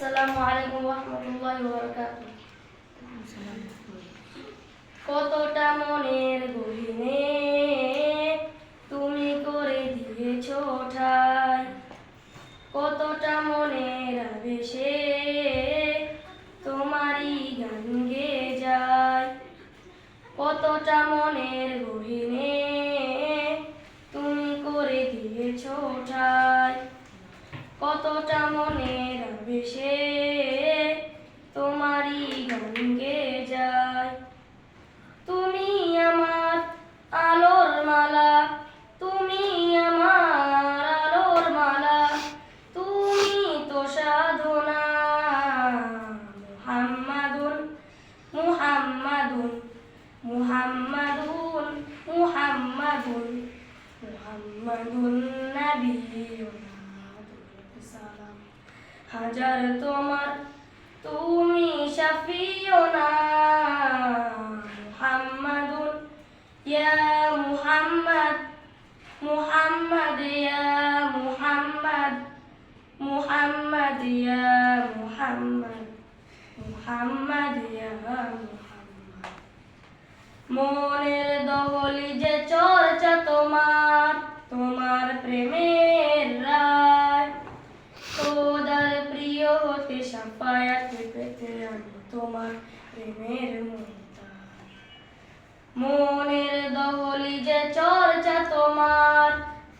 আসসালামু ورحمة الله وبركاته কতটা মনের গহিনে তুমি করে দিয়েছ ঠাই কতটা মনের আবেশে তোমারই গান গে যায় কতটা মনের গহিনে তুমি করে দিয়েছ ঠাই কতটা মনের আবেশে তোমারই গান গে যায় তুমি আমার আলোর মালা তুমি আমার আলোর মালা তুমি তো সাধনা মুহাম্মাদুন মুহাম্মাদুন মুহাম্মাদুন মুহাম্মাদুন মুহাম্মাদুন নাবিয়ুনা সালাম হাজার তোমার তুমি শাফিওনা মুহাম্মাদুন ইয়া মুহাম্মদ মুহাম্মদ ইয়া মুহাম্মদ মুহাম্মদ ইয়া মুহাম্মদ মুহাম্মদ ইয়া মুহাম্মদ মনের দহলি প্রেমের রায়। খোদার প্রিয় হতে সাফায়াত পেতে আমি তোমার প্রেমের মনের দহলি যে চর্চা তোমার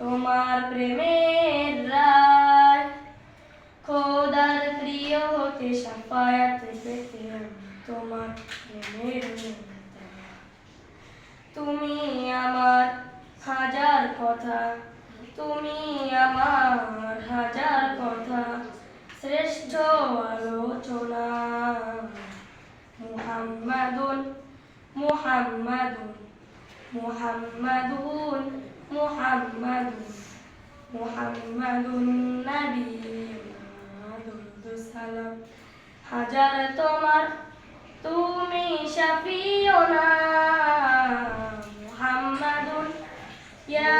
তোমার প্রেমের রায়। খোদার প্রিয় হতে সাফায়াত পেতে আমি তোমার প্রেমের তুমি আমার হাজার কথা তুমি আমার হাজার কথা শ্রেষ্ঠ আলোচনা। মুহাম্মাদুন মুহাম্মাদুন মুহাম্মাদুন মুহাম্মাদুন মুহাম্মাদুন দুরুদ সালাম। হাজার তোমার, তুমি শাফিওনা মুহাম্মাদুন, ইয়া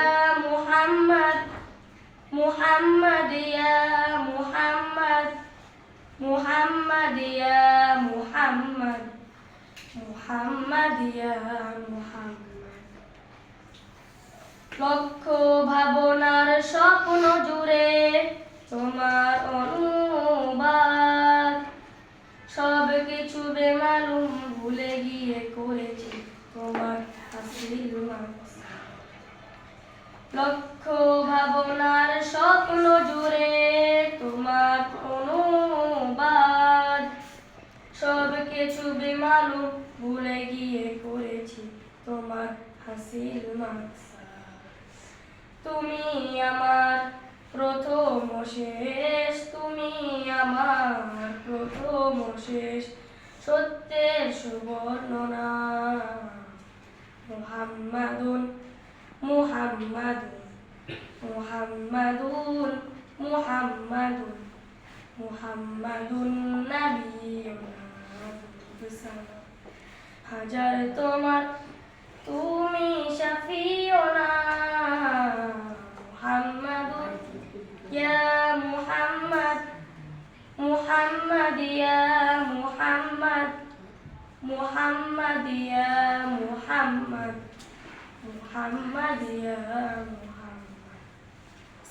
মুহাম্মদ ইয়া মুহাম্মদ মুহাম্মদ ইয়া মুহাম্মদ মুহাম্মদ ইয়া মুহাম্মদ লক্ষ ভাবনার স্বপ্ন জুড়ে তোমার অনুবাদ। সব কিছু বেমালুম ভুলে গিয়ে করেছি তোমার হাসিল লক্ষ স্বপ্ন জুড়ে তোমার অনুবাদ সব কিছু বেমালুম ভুলে গিয়ে করেছি তোমার মাকসাদ। তুমি আমার প্রথম শেষ, তুমি আমার প্রথম শেষ, সত্যের সুবর্ণনা। মুহাম্মাদুন মুহাম্মাদুন। মুহাম্মাদুন মুহাম্মাদুন মুহাম্মাদুন নাবিয়ুনা সালাম হাজার তোমার তুমি শাফিওনা মুহাম্মাদুন ইয়া মুহাম্মদ মুহাম্মদ ইয়া মুহাম্মদ মুহাম্মদ ইয়া মুহাম্মদ মুহাম্মদ ইয়া মুহাম্মদ